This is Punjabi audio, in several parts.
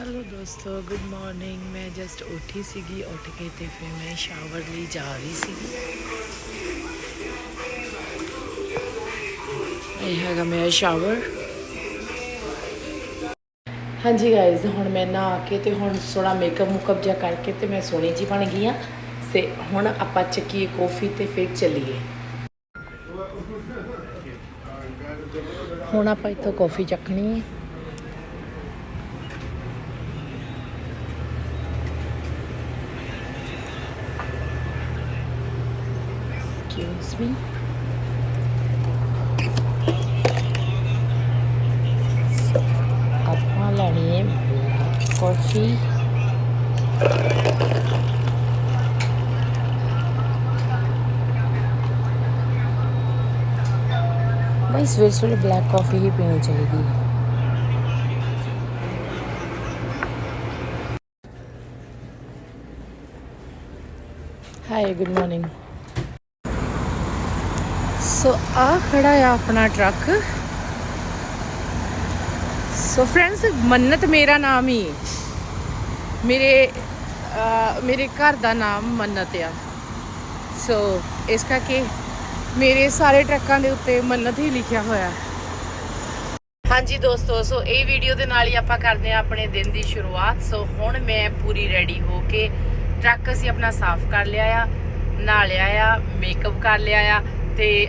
ਹੈਲੋ ਦੋਸਤੋ ਗੁੱਡ ਮਾਰਨਿੰਗ ਮੈਂ ਜਸਟ ਉੱਠੀ ਸੀਗੀ ਉੱਠ ਕੇ ਤੇ ਫਿਰ ਮੈਂ ਸ਼ਾਵਰ ਲਈ ਜਾ ਰਹੀ ਸੀਗੀ ਇਹ ਹੈਗਾ ਮੇਰਾ ਸ਼ਾਵਰ ਹਾਂਜੀ ਗਾਇਜ਼ ਹੁਣ ਮੈਂ ਨਹਾ ਕੇ ਤੇ ਹੁਣ ਥੋੜਾ ਮੇਕਅਪ ਮੁਕਅਪ ਜਿਹਾ ਕਰਕੇ ਤੇ ਮੈਂ ਸੋਹਣੀ ਜੀ ਬਣ ਗਈ ਆ ਤੇ ਹੁਣ ਆਪਾਂ ਚੱਕੀਏ ਕੌਫੀ ਤੇ ਫਿਰ ਚੱਲੀਏ ਹੁਣ ਆਪਾਂ ਇੱਥੋਂ ਕੌਫੀ ਚੱਕਣੀ ਹੈ Excuse me. ਆਪਾਂ ਲੈਣੀ ਹੈ ਕਾਫੀ ਬਈ ਸਵੇਰੇ ਸਵੇਰੇ ਬਲੈਕ ਕਾਫੀ ਹੀ ਪੀਣੀ ਚਾਹੀਦੀ ਹੈ ਹਾਈ ਗੁੱਡ ਮਾਰਨਿੰਗ ਸੋ ਆ ਖੜਾ ਆ ਆਪਣਾ ਟਰੱਕ। ਸੋ ਫਰੈਂਡਸ, ਮੰਨਤ ਮੇਰਾ ਨਾਮ ਹੀ। ਮੇਰੇ ਮੇਰੇ ਘਰ ਦਾ ਨਾਮ ਮੰਨਤ ਆ। ਸੋ ਇਸ ਕਰਕੇ ਮੇਰੇ ਸਾਰੇ ਟਰੱਕਾਂ ਦੇ ਉੱਤੇ ਮੰਨਤ ਹੀ ਲਿਖਿਆ ਹੋਇਆ। ਹਾਂਜੀ ਦੋਸਤੋ, ਸੋ ਇਹ ਵੀਡੀਓ ਦੇ ਨਾਲ ਹੀ ਆਪਾਂ ਕਰਦੇ ਆ ਆਪਣੇ ਦਿਨ ਦੀ ਸ਼ੁਰੂਆਤ। ਸੋ ਹੁਣ ਮੈਂ ਪੂਰੀ ਰੈਡੀ ਹੋ ਕੇ ਟਰੱਕ ਅਸੀਂ ਆਪਣਾ ਸਾਫ਼ ਕਰ ਲਿਆ ਆ, ਨਹਾ ਲਿਆ ਆ ਮੇਕਅਪ ਕਰ ਲਿਆ ਆ। ਤੇ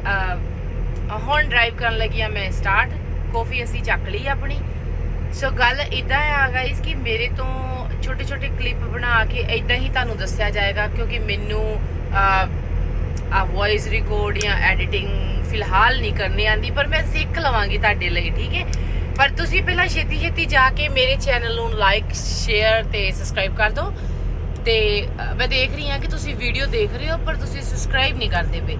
ਹੁਣ ਡਰਾਈਵ ਕਰਨ ਲੱਗੀ ਆ ਮੈਂ ਸਟਾਰਟ ਕਾਫੀ ਅਸੀਂ ਚੱਕ ਲਈ ਆਪਣੀ। ਸੋ ਗੱਲ ਇਦਾਂ ਆ ਗਾਇਸ ਕਿ ਮੇਰੇ ਤੋਂ ਛੋਟੇ ਛੋਟੇ ਕਲਿੱਪ ਬਣਾ ਕੇ ਇਦਾਂ ਹੀ ਤੁਹਾਨੂੰ ਦੱਸਿਆ ਜਾਏਗਾ ਕਿਉਂਕਿ ਮੈਨੂੰ ਅਹ, ਆ ਵੌਇਸ ਰਿਕਾਰਡ ਜਾਂ ਐਡੀਟਿੰਗ ਫਿਲਹਾਲ ਨਹੀਂ ਕਰਨੀ ਆਂਦੀ ਪਰ ਮੈਂ ਸਿੱਖ ਲਵਾਂਗੀ ਤੁਹਾਡੇ ਲਈ ਠੀਕ ਹੈ? ਪਰ ਤੁਸੀਂ ਪਹਿਲਾਂ ਛੇਤੀ ਛੇਤੀ ਜਾ ਕੇ ਮੇਰੇ ਚੈਨਲ ਨੂੰ ਲਾਈਕ ਸ਼ੇਅਰ ਤੇ ਸਬਸਕ੍ਰਾਈਬ ਕਰ ਦਿਓ। ਤੇ ਮੈਂ ਦੇਖ ਰਹੀ ਹਾਂ ਕਿ ਤੁਸੀਂ ਵੀਡੀਓ ਦੇਖ ਰਹੇ ਹੋ ਪਰ ਤੁਸੀਂ ਸਬਸਕ੍ਰਾਈਬ ਨਹੀਂ ਕਰਦੇ ਪਏ।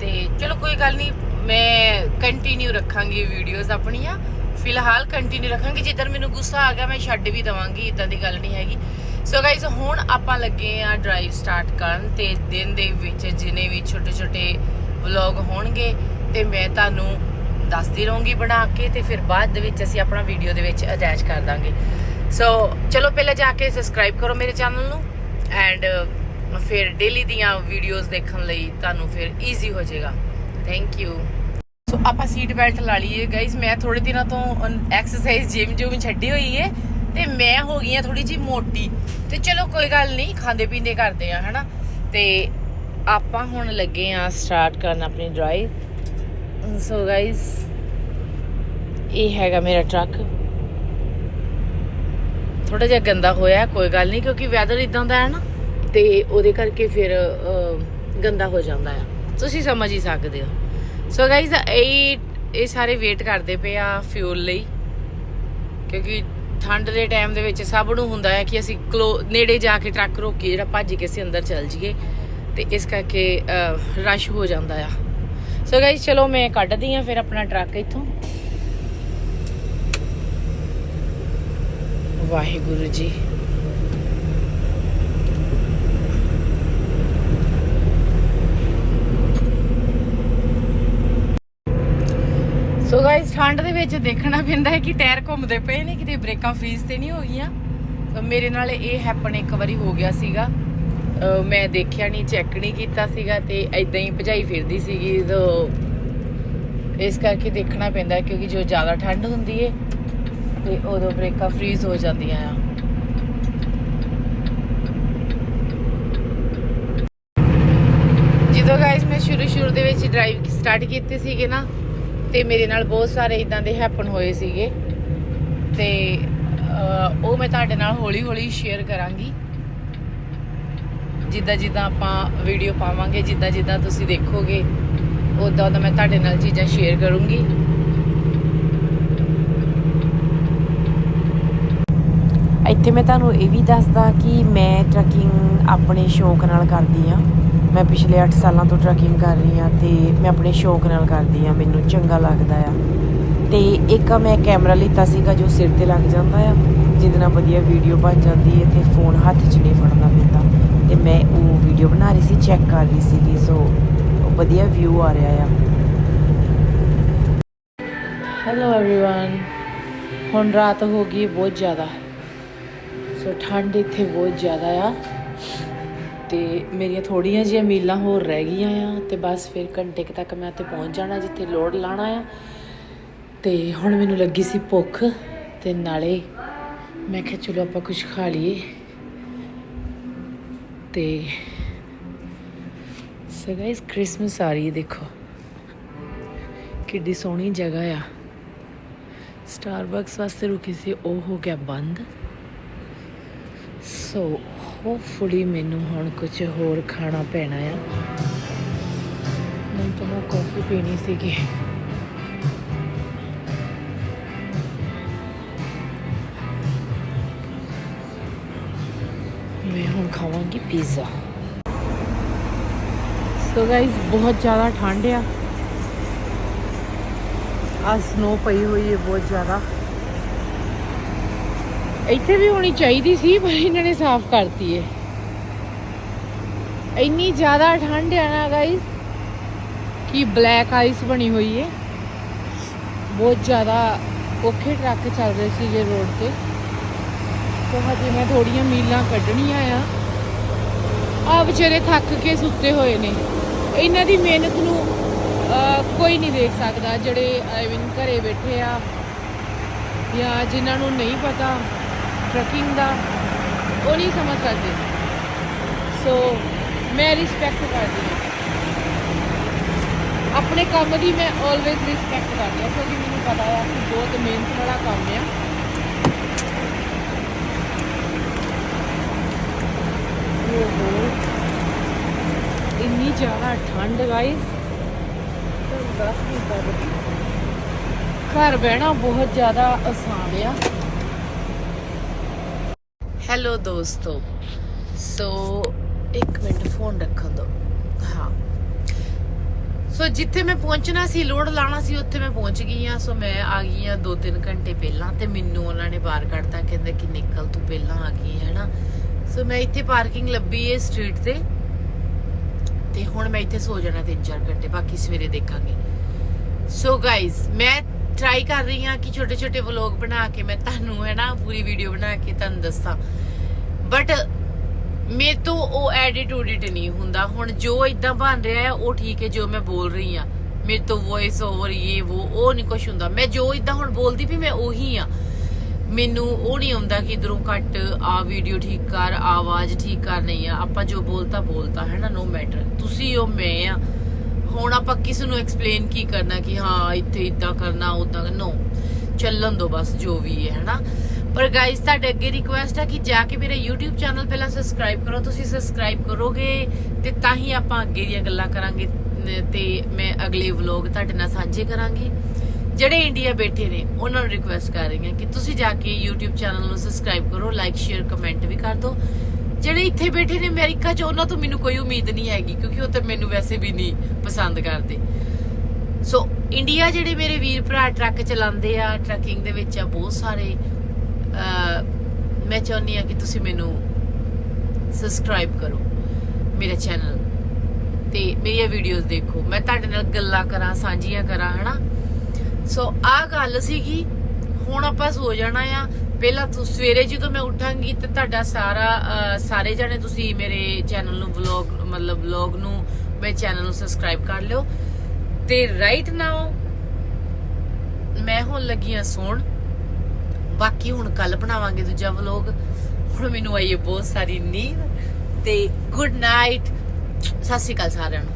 ਤੇ ਚਲੋ ਕੋਈ ਗੱਲ ਨਹੀਂ, ਮੈਂ ਕੰਟੀਨਿਊ ਰੱਖਾਂਗੀ ਵੀਡੀਓਜ਼ ਆਪਣੀਆਂ। ਫਿਲਹਾਲ ਕੰਟੀਨਿਊ ਰੱਖਾਂਗੀ ਜਿੱਦਾਂ ਮੈਨੂੰ ਗੁੱਸਾ ਆ ਗਿਆ ਮੈਂ ਛੱਡ ਵੀ ਦਵਾਂਗੀ ਇਦਾਂ ਦੀ ਗੱਲ ਨਹੀਂ ਹੈਗੀ। ਸੋ ਗਾਇਜ਼ ਹੁਣ ਆਪਾਂ ਲੱਗੇ ਆ ਡਰਾਈਵ ਸਟਾਰਟ ਕਰਨ ਤੇ ਦਿਨ ਦੇ ਵਿੱਚ ਜਿਨੇ ਵੀ ਛੋਟੇ ਛੋਟੇ ਵਲੌਗ ਹੋਣਗੇ ਤੇ ਮੈਂ ਤੁਹਾਨੂੰ ਦੱਸਦੀ ਰਹੂੰਗੀ ਬਣਾ ਕੇ ਤੇ ਫਿਰ ਬਾਅਦ ਦੇ ਵਿੱਚ ਅਸੀਂ ਆਪਣਾ ਵੀਡੀਓ ਦੇ ਵਿੱਚ ਅਟੈਚ ਕਰ ਦਾਂਗੇ। ਸੋ ਚਲੋ ਪਹਿਲਾਂ ਜਾ ਕੇ ਸਬਸਕ੍ਰਾਈਬ ਕਰੋ ਮੇਰੇ ਚੈਨਲ ਨੂੰ ਐਂਡ ਫਿਰ ਡੇਲੀ ਦੀਆਂ ਵੀਡੀਓਜ਼ ਦੇਖਣ ਲਈ ਤੁਹਾਨੂੰ ਫਿਰ ਈਜ਼ੀ ਹੋ ਜਾਏਗਾ। ਥੈਂਕ ਯੂ ਸੋ ਆਪਾਂ ਸੀਟ ਬੈਲਟ ਲਾ ਲਈਏ। ਗਾਇਜ਼ ਮੈਂ ਥੋੜੇ ਦਿਨਾਂ ਤੋਂ ਐਕਸਰਸਾਈਜ਼ ਜਿਮ ਜਿਮ ਛੱਡੀ ਹੋਈ ਏ ਤੇ ਮੈਂ ਹੋ ਗਈ ਆ ਥੋੜੀ ਜੀ ਮੋਟੀ। ਤੇ ਚਲੋ, ਕੋਈ ਗੱਲ ਨਹੀਂ, ਖਾਂਦੇ ਪੀਂਦੇ ਕਰਦੇ ਆ, ਹਨਾ? ਤੇ ਆਪਾਂ ਹੁਣ ਲੱਗੇ ਆ ਸਟਾਰਟ ਕਰਨ ਆਪਣੀ ਡਰਾਈਵ ਸੋ ਗਾਇਜ਼ ਇਹ ਹੈਗਾ ਮੇਰਾ ਟਰੱਕ ਥੋੜਾ ਜਿਹਾ ਗੰਦਾ ਹੋਇਆ, ਕੋਈ ਗੱਲ ਨਹੀਂ, ਕਿਉਂਕਿ ਵੈਦਰ ਇਦਾਂ ਦਾ ਹੈ ਨਾ। ਤੇ ਉਹਦੇ ਕਰਕੇ ਫਿਰ ਗੰਦਾ ਹੋ ਜਾਂਦਾ ਆ। ਤੁਸੀਂ ਸਮਝ ਹੀ ਸਕਦੇ ਹੋ। ਸੋ ਗਾਇਜ਼ ਇਹ ਇਹ ਸਾਰੇ ਵੇਟ ਕਰਦੇ ਪਏ ਆ ਫਿਊਲ ਲਈ। ਕਿਉਂਕਿ ਠੰਡ ਦੇ ਟਾਈਮ ਦੇ ਵਿੱਚ ਸਭ ਨੂੰ ਹੁੰਦਾ ਹੈ ਕਿ ਅਸੀਂ ਕਲੋ ਨੇੜੇ ਜਾ ਕੇ ਟਰੱਕ ਰੋਕੀਏ ਜਿਹੜਾ ਭੱਜ ਕੇ ਅਸੀਂ ਅੰਦਰ ਚੱਲ ਜਾਈਏ। ਤੇ ਇਸ ਕਰਕੇ ਰਸ਼ ਹੋ ਜਾਂਦਾ ਆ। ਸੋ ਗਾਇਜ਼ ਚਲੋ ਮੈਂ ਕੱਢਦੀ ਆ ਫਿਰ ਆਪਣਾ ਟਰੱਕ ਇੱਥੋਂ। ਵਾਹਿਗੁਰੂ ਜੀ ਸੋ ਗਾਇਸ ਠੰਡ ਦੇ ਵਿੱਚ ਦੇਖਣਾ ਪੈਂਦਾ ਹੈ ਕਿ ਟਾਇਰ ਘੁੰਮਦੇ ਪਏ ਨੇ, ਕਿਤੇ ਬ੍ਰੇਕਾਂ ਫ੍ਰੀਜ਼ ਤੇ ਨਹੀਂ ਹੋ ਗਈਆਂ। ਤਾਂ ਮੇਰੇ ਨਾਲ ਇਹ ਹੈਪਨ ਇੱਕ ਵਾਰੀ ਹੋ ਗਿਆ ਸੀਗਾ। ਮੈਂ ਦੇਖਿਆ ਨਹੀਂ ਚੈੱਕ ਨਹੀਂ ਕੀਤਾ ਸੀਗਾ ਤੇ ਐਦਾਂ ਹੀ ਭਜਾਈ ਫਿਰਦੀ ਸੀਗੀ। ਤਾਂ ਇਸ ਕਰਕੇ ਦੇਖਣਾ ਪੈਂਦਾ ਕਿਉਂਕਿ ਜੋ ਜ਼ਿਆਦਾ ਠੰਡ ਹੁੰਦੀ ਹੈ ਤੇ ਉਦੋਂ ਬ੍ਰੇਕਾਂ ਫ੍ਰੀਜ਼ ਹੋ ਜਾਂਦੀਆਂ ਆ। ਜਦੋਂ ਗਾਇਸ ਮੈਂ ਸ਼ੁਰੂ ਸ਼ੁਰੂ ਦੇ ਵਿੱਚ ਡਰਾਈਵ ਸਟਾਰਟ ਕੀਤੀ ਸੀਗੇ ਨਾ ਤੇ ਮੇਰੇ ਨਾਲ ਬਹੁਤ ਸਾਰੇ ਇਦਾਂ ਦੇ ਹੈਪਨ ਹੋਏ ਸੀਗੇ। ਤੇ ਉਹ ਮੈਂ ਤੁਹਾਡੇ ਨਾਲ ਹੌਲੀ ਹੌਲੀ ਸ਼ੇਅਰ ਕਰਾਂਗੀ। ਜਿੱਦਾਂ ਜਿੱਦਾਂ ਆਪਾਂ ਵੀਡੀਓ ਪਾਵਾਂਗੇ, ਜਿੱਦਾਂ ਜਿੱਦਾਂ ਤੁਸੀਂ ਦੇਖੋਗੇ ਉਦਾਂ ਉਦਾਂ ਮੈਂ ਤੁਹਾਡੇ ਨਾਲ ਚੀਜ਼ਾਂ ਸ਼ੇਅਰ ਕਰੂੰਗੀ। ਇੱਥੇ ਮੈਂ ਤੁਹਾਨੂੰ ਇਹ ਵੀ ਦੱਸਦਾ ਕਿ ਮੈਂ ਟਰੈਕਿੰਗ ਆਪਣੇ ਸ਼ੌਂਕ ਨਾਲ ਕਰਦੀ ਆ ਮੈਂ ਪਿਛਲੇ 8 ਸਾਲਾਂ ਤੋਂ ਟਰੱਕਿੰਗ ਕਰ ਰਹੀ ਆ ਤੇ ਮੈਂ ਆਪਣੇ ਸ਼ੌਕ ਨਾਲ ਕਰਦੀ ਆ ਮੈਨੂੰ ਚੰਗਾ ਲੱਗਦਾ ਆ ਤੇ ਇੱਕ ਆ ਮੈਂ ਕੈਮਰਾ ਲਿੱਤਾ ਸੀਗਾ ਜੋ ਸਿਰ ਤੇ ਲੱਗ ਜਾਂਦਾ ਆ ਜਿਹਦੇ ਨਾਲ ਵਧੀਆ ਵੀਡੀਓ ਬਣ ਜਾਂਦੀ ਹੈ ਤੇ ਫੋਨ ਹੱਥ 'ਚ ਨਹੀਂ ਫੜਨਾ ਪੈਂਦਾ ਤੇ ਮੈਂ ਉਹ ਵੀਡੀਓ ਬਣਾ ਰਹੀ ਸੀ ਚੈੱਕ ਕਰ ਰਹੀ ਸੀਗੀ ਸੋ ਉਹ ਵਧੀਆ ਵਿਊ ਆ ਰਿਹਾ ਆ ਹੈਲੋ एवरीवन ਹੁਣ ਰਾਤ ਹੋ ਗਈ ਬਹੁਤ ਜ਼ਿਆਦਾ ਸੋ ਠੰਡ ਇੱਥੇ ਬਹੁਤ ਜ਼ਿਆਦਾ ਆ ਤੇ ਮੇਰੀਆਂ ਥੋੜੀਆਂ ਜਿਹੀਆਂ ਮੀਲਾਂ ਹੋਰ ਰਹਿ ਗਈਆਂ ਆ ਤੇ ਬਸ ਫਿਰ ਘੰਟੇ ਕੁ ਤੱਕ ਮੈਂ ਉੱਥੇ ਪਹੁੰਚ ਜਾਣਾ ਜਿੱਥੇ ਲੋੜ ਲਾਣਾ ਆ। ਤੇ ਹੁਣ ਮੈਨੂੰ ਲੱਗੀ ਸੀ ਭੁੱਖ ਤੇ ਨਾਲੇ ਮੈਂ ਕਿਹਾ ਚਲੋ ਆਪਾਂ ਕੁਝ ਖਾ ਲਈਏ। ਤੇ ਸੋ ਗਾਇਸ ਕ੍ਰਿਸਮਸ ਆ ਰਹੀ ਹੈ ਦੇਖੋ। ਕਿੱਡੀ ਸੋਹਣੀ ਜਗ੍ਹਾ ਆ। ਸਟਾਰਬਕਸ ਵਾਸਤੇ ਰੁਕੀ ਸੀ, ਉਹ ਹੋ ਗਿਆ ਬੰਦ। ਸੋ ਹੋਪਫੁਲੀ ਮੈਨੂੰ ਹੁਣ ਕੁਝ ਹੋਰ ਖਾਣਾ ਪੈਣਾ ਆ। ਨਹੀਂ ਤਾਂ ਮੈਂ ਕਾਫੀ ਪੀਣੀ ਸੀਗੀ। ਮੈਂ ਹੁਣ ਖਾਵਾਂਗੀ ਪੀਜ਼ਾ ਸੋ ਗਾਇਸ ਬਹੁਤ ਜ਼ਿਆਦਾ ਠੰਡ ਆ। ਆ ਸਨੋ ਪਈ ਹੋਈ ਹੈ ਬਹੁਤ ਜ਼ਿਆਦਾ। ਇੱਥੇ ਵੀ ਹੋਣੀ ਚਾਹੀਦੀ ਸੀ, ਪਰ ਇਹਨਾਂ ਨੇ ਸਾਫ਼ ਕਰਤੀ ਏ। ਇੰਨੀ ਜ਼ਿਆਦਾ ਠੰਡ ਆ ਨਾ ਗਾਇਸ ਕਿ ਬਲੈਕ ਆਈਸ ਬਣੀ ਹੋਈ ਏ। ਬਹੁਤ ਜ਼ਿਆਦਾ ਔਖੇ ਟਰੱਕ ਚੱਲ ਰਹੇ ਸੀ ਜੇ ਰੋਡ ਤੇ। ਤੇ ਹਜੇ ਮੈਂ ਥੋੜੀਆਂ ਮੀਲਾਂ ਕੱਢਣੀਆਂ ਆ। ਆ ਵਿਚਾਰੇ ਥੱਕ ਕੇ ਸੁੱਤੇ ਹੋਏ ਨੇ। ਇਹਨਾਂ ਦੀ ਮਿਹਨਤ ਨੂੰ ਕੋਈ ਨਹੀਂ ਦੇਖ ਸਕਦਾ ਜਿਹੜੇ ਆਈ ਮੀਨ ਘਰੇ ਬੈਠੇ ਆ ਜਾਂ ਜਿਨ੍ਹਾਂ ਨੂੰ ਨਹੀਂ ਪਤਾ। ਟਰਕਿੰਗ ਦਾ ਉਹ ਨਹੀਂ ਸਮਝ ਸਕਦੇ ਸੋ ਮੈਂ ਰਿਸਪੈਕਟ ਕਰਦੀ ਹਾਂ। ਆਪਣੇ ਕੰਮ ਦੀ ਮੈਂ ਆਲਵੇਜ਼ ਰਿਸਪੈਕਟ ਕਰਦੀ ਹਾਂ। ਕਿਉਂਕਿ ਮੈਨੂੰ ਪਤਾ ਆ ਕਿ ਬਹੁਤ ਮਿਹਨਤ ਵਾਲਾ ਕੰਮ ਆ। ਇੰਨੀ ਜ਼ਿਆਦਾ ਠੰਡ ਗਾਇਸ ਘਰ ਬਹਿਣਾ ਬਹੁਤ ਜ਼ਿਆਦਾ ਆਸਾਨ ਆ। ਹੈਲੋ ਦੋਸਤੋ। ਸੋ ਇੱਕ ਮਿੰਟ ਫੋਨ ਰੱਖਣ ਦੋ। ਹਾਂ। ਸੋ ਜਿੱਥੇ ਮੈਂ ਪਹੁੰਚਣਾ ਸੀ ਲੋਡ ਲਾਣਾ ਸੀ, ਉੱਥੇ ਮੈਂ ਪਹੁੰਚ ਗਈ ਆ ਸੋ ਮੈਂ ਆ ਗਈ ਆ 2-3 ਘੰਟੇ ਪਹਿਲਾਂ ਤੇ ਮੈਨੂੰ ਉਹਨਾਂ ਨੇ ਬਾਹਰ ਕੱਢਤਾ, ਕਹਿੰਦਾ ਕਿ ਨਿਕਲ, ਤੂੰ ਪਹਿਲਾਂ ਆ ਗਈ ਹੈ ਨਾ। ਸੋ ਮੈਂ ਇੱਥੇ ਪਾਰਕਿੰਗ ਲੱਭੀ ਏ ਸਟਰੀਟ ਤੇ। ਤੇ ਹੁਣ ਮੈਂ ਇੱਥੇ ਸੋ ਜਾਣਾ 3-4 ਘੰਟੇ, ਬਾਕੀ ਸਵੇਰੇ ਦੇਖਾਂਗੇ। ਸੋ ਗਾਇਜ਼ ਮੈਂ ਟਰਾਈ ਕਰ ਰਹੀ ਹਾਂ ਕਿ ਛੋਟੇ ਛੋਟੇ ਵਲੌਗ ਬਣਾ ਕੇ ਮੈਂ ਤੁਹਾਨੂੰ ਹੈ ਨਾ ਪੂਰੀ ਵੀਡੀਓ ਬਣਾ ਕੇ ਤੁਹਾਨੂੰ ਦੱਸਾਂ। ਬਟ ਮੇਰੇ ਤੋਂ ਉਹ ਐਡਿਟ ਨਹੀਂ ਹੁੰਦਾ। ਹੁਣ ਜੋ ਇਦਾਂ ਬਣ ਰਿਹਾ ਹੈ ਉਹ ਠੀਕ ਹੈ, ਜੋ ਮੈਂ ਬੋਲ ਰਹੀ ਆ ਮੇਰੇ ਤੋਂ ਵੌਇਸ ਓਵਰ ਇਹ ਉਹ ਉਹ ਨਹੀਂ ਕੁਝ ਹੁੰਦਾ। ਮੈਂ ਜੋ ਇਦਾਂ ਹੁਣ ਬੋਲਦੀ ਵੀ ਮੈਂ ਉਹੀ ਆ ਮੈਨੂੰ ਉਹ ਨਹੀਂ ਆਉਂਦਾ ਕਿ ਇਧਰੋਂ ਕੱਟ ਆ ਵੀਡੀਓ ਠੀਕ ਕਰ ਆਵਾਜ਼ ਠੀਕ ਕਰ, ਨਹੀਂ ਆ। ਆਪਾਂ ਜੋ ਬੋਲਤਾ ਬੋਲਤਾ, ਹੈ ਨਾ ਨੋ ਮੈਟਰ ਤੁਸੀਂ ਉਹ ਮੈਂ ਆ। ਹੁਣ ਆਪਾਂ ਕਿਸ ਨੂੰ ਐਕਸਪਲੇਨ ਕੀ ਕਰਨਾ ਕਿ ਹਾਂ, ਇੱਥੇ ਇਦਾਂ ਕਰਨਾ ਉਦਾਂ ਨੋ ਚੱਲਣ ਦੋ ਬਸ, ਜੋ ਵੀ ਹੈ, ਹਨਾ? ਪਰ ਗਾਇਸ ਤੁਹਾਡੇ ਅੱਗੇ ਰਿਕੁਐਸਟ ਹੈ ਕਿ ਜਾ ਕੇ ਮੇਰਾ YouTube ਚੈਨਲ ਪਹਿਲਾਂ ਸਬਸਕ੍ਰਾਈਬ ਕਰੋ। ਤੁਸੀਂ ਸਬਸਕ੍ਰਾਈਬ ਕਰੋਗੇ ਤੇ ਤਾਂ ਹੀ ਆਪਾਂ ਅੱਗੇ ਦੀਆਂ ਗੱਲਾਂ ਕਰਾਂਗੇ ਤੇ ਮੈਂ ਅਗਲੇ ਵਲੌਗ ਤੁਹਾਡੇ ਨਾਲ ਸਾਂਝੇ ਕਰਾਂਗੀ। ਜਿਹੜੇ ਇੰਡੀਆ ਬੈਠੇ ਨੇ, ਉਹਨਾਂ ਨੂੰ ਰਿਕੁਐਸਟ ਕਰ ਰਹੀ ਹਾਂ ਕਿ ਤੁਸੀਂ ਜਾ ਕੇ YouTube ਚੈਨਲ ਨੂੰ ਸਬਸਕ੍ਰਾਈਬ ਕਰੋ ਲਾਈਕ ਸ਼ੇਅਰ ਕਮੈਂਟ ਵੀ ਕਰ ਦਿਓ। ਜਿਹੜੇ ਇੱਥੇ ਬੈਠੇ ਨੇ ਅਮਰੀਕਾ 'ਚ, ਉਹਨਾਂ ਤੋਂ ਮੈਨੂੰ ਕੋਈ ਉਮੀਦ ਨਹੀਂ ਹੈਗੀ, ਕਿਉਂਕਿ ਉਹ ਤਾਂ ਮੈਨੂੰ ਵੈਸੇ ਵੀ ਨਹੀਂ ਪਸੰਦ ਕਰਦੇ। ਸੋ ਇੰਡੀਆ ਜਿਹੜੇ ਮੇਰੇ ਵੀਰ ਭਰਾ ਟਰੱਕ ਚਲਾਉਂਦੇ ਆ, ਟਰੱਕਿੰਗ ਦੇ ਵਿੱਚ ਆ, ਬਹੁਤ ਸਾਰੇ ਮੈਂ ਚਾਹੁੰਦੀ ਆ ਕਿ ਤੁਸੀਂ ਮੈਨੂੰ ਸਬਸਕ੍ਰਾਈਬ ਕਰੋ ਮੇਰਾ ਚੈਨਲ ਤੇ ਮੇਰੀਆਂ ਵੀਡੀਓਜ਼ ਦੇਖੋ। ਮੈਂ ਤੁਹਾਡੇ ਨਾਲ ਗੱਲਾਂ ਕਰਾਂ, ਸਾਂਝੀਆਂ ਕਰਾਂ, ਹਨਾ? ਸੋ ਆਹ ਗੱਲ ਸੀਗੀ, ਹੁਣ ਆਪਾਂ ਸੋ ਜਾਣਾ ਆ। ਪਹਿਲਾਂ ਸਵੇਰੇ ਜਦੋਂ ਮੈਂ ਉੱਠਾਂਗੀ ਤੇ ਤੁਹਾਡਾ ਸਾਰਾ ਸਾਰੇ ਜਣੇ ਤੁਸੀਂ ਮੇਰੇ ਚੈਨਲ ਨੂੰ ਵਲੌਗ ਮਤਲਬ ਵਲੌਗ ਨੂੰ ਮੇਰੇ ਚੈਨਲ ਨੂੰ ਸਬਸਕ੍ਰਾਈਬ ਕਰ ਲਿਓ। ਤੇ ਰਾਈਟ ਨਾਓ ਮੈਂ ਹੁਣ ਲੱਗੀ ਆ ਸੌਣ। ਬਾਕੀ ਹੁਣ ਕੱਲ ਬਣਾਵਾਂਗੇ ਦੂਜਾ ਵਲੌਗ ਹੁਣ ਮੈਨੂੰ ਆਈ ਹੈ ਬਹੁਤ ਸਾਰੀ ਨੀਂਦ। ਤੇ ਗੁੱਡ ਨਾਈਟ ਸਤਿ ਸ਼੍ਰੀ ਅਕਾਲ ਸਾਰਿਆਂ ਨੂੰ।